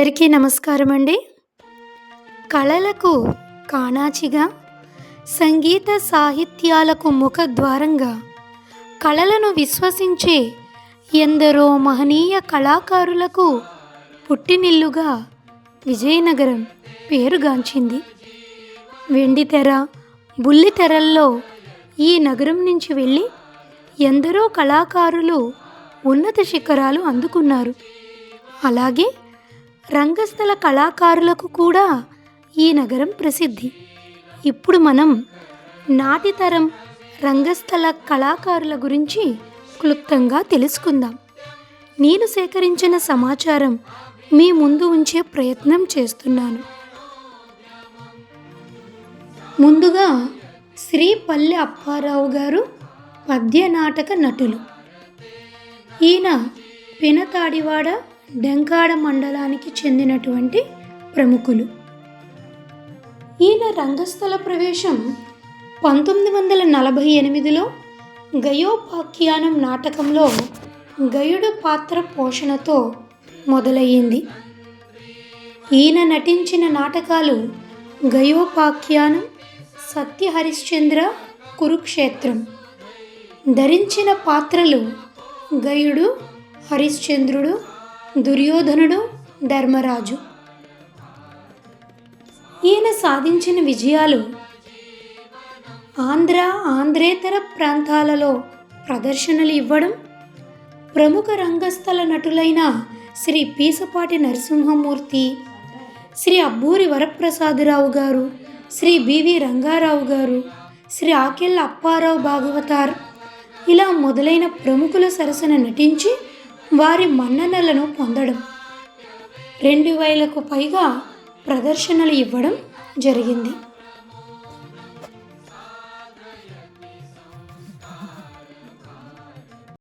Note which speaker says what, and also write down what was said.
Speaker 1: అందరికీ నమస్కారం అండి కళలకు కాణాచిగా సంగీత సాహిత్యాలకు ముఖద్వారంగా కళలను విశ్వసించే ఎందరో మహనీయ కళాకారులకు పుట్టినిల్లుగా విజయనగరం పేరుగాంచింది. వెండితెర బుల్లితెరల్లో ఈ నగరం నుంచి వెళ్ళి ఎందరో కళాకారులు ఉన్నత శిఖరాలు అందుకున్నారు. అలాగే రంగస్థల కళాకారులకు కూడా ఈ నగరం ప్రసిద్ధి. ఇప్పుడు మనం నాటి తరం రంగస్థల కళాకారుల గురించి క్లుప్తంగా తెలుసుకుందాం. నేను సేకరించిన సమాచారం మీ ముందు ఉంచే ప్రయత్నం చేస్తున్నాను. ముందుగా శ్రీ పల్లె అప్పారావు గారు పద్య నాటక నటులు. ఈయన పినతాడివాడ డెంకాడ మండలానికి చెందినటువంటి ప్రముఖులు. ఈయన రంగస్థల ప్రవేశం పంతొమ్మిది వందల నలభై ఎనిమిదిలో గయోపాఖ్యానం నాటకంలో గయుడు పాత్ర పోషణతో మొదలయ్యింది. ఈయన నటించిన నాటకాలు గయోపాఖ్యానం సత్య హరిశ్చంద్ర కురుక్షేత్రం. ధరించిన పాత్రలు గయుడు హరిశ్చంద్రుడు దుర్యోధనుడు ధర్మరాజు. ఈయన సాధించిన విజయాలు ఆంధ్ర ఆంధ్రేతర ప్రాంతాలలో ప్రదర్శనలు ఇవ్వడం ప్రముఖ రంగస్థల నటులైన శ్రీ పీసపాటి నరసింహమూర్తి శ్రీ అబ్బూరి వరప్రసాదరావు గారు శ్రీ బివి రంగారావు గారు శ్రీ ఆకెళ్ళ అప్పారావు భాగవతార్ ఇలా మొదలైన ప్రముఖుల సరసన నటించి వారి మన్ననలను పొందడం. రెండు వేలకు పైగా ప్రదర్శనలు ఇవ్వడం జరిగింది.